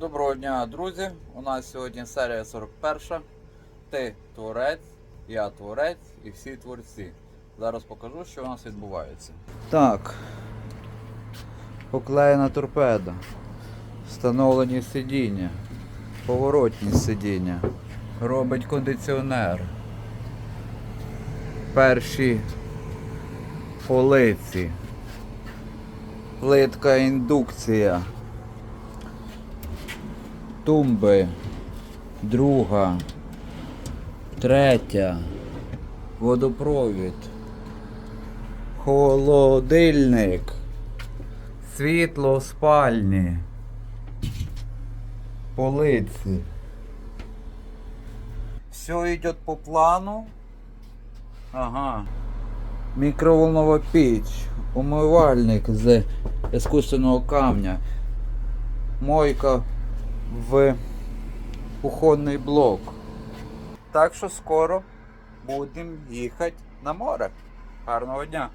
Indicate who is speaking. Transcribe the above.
Speaker 1: Доброго дня, друзі! У нас сьогодні серія 41. Ти творець, я творець і всі творці. Зараз покажу, що у нас відбувається. Так. Поклеєна торпеда. Встановлені сидіння. Поворотні сидіння. Робить кондиціонер. Перші полиці. Плитка індукція. Тумби. Друга. Третя. Водопровід. Холодильник. Світло спальні. Полиці. Все йде по плану. Ага. Мікроволнова піч. Умивальник з іскусственного камня. Мойка в кухонний блок. Так що скоро будемо їхати на море. Гарного дня!